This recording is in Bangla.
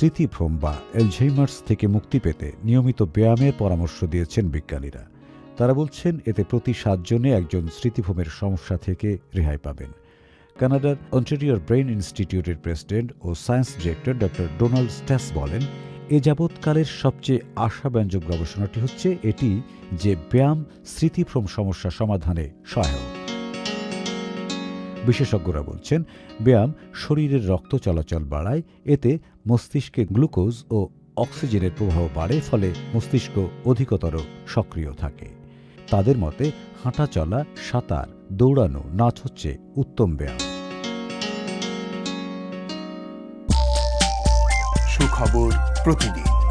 স্মৃতিভ্রম বা এলঝেইমার্স থেকে মুক্তি পেতে নিয়মিত ব্যায়ামের পরামর্শ দিয়েছেন বিজ্ঞানীরা। তারা বলছেন, এতে প্রতি সাতজনে একজন স্মৃতিভ্রমের সমস্যা থেকে রেহাই পাবেন। কানাডার অন্টেরিয়র ব্রেইন ইনস্টিটিউটের প্রেসিডেন্ট ও science director doctor Donald Stuss বলেন, এ যাবৎকালের সবচেয়ে আশাব্যঞ্জক গবেষণাটি হচ্ছে এটি যে ব্যায়াম স্মৃতিভ্রম সমস্যা সমাধানে সহায়ক। বিশেষজ্ঞরা বলছেন, ব্যায়াম শরীরের রক্ত চলাচল বাড়ায়, এতে মস্তিষ্কে গ্লুকোজ ও অক্সিজেনের প্রবাহ বাড়ে, ফলে মস্তিষ্ক অধিকতর সক্রিয় থাকে। তাদের মতে, হাঁটা চলা, সাঁতার, দৌড়ানো, নাচ হচ্ছে উত্তম ব্যায়াম। সুখবর প্রতিদিন।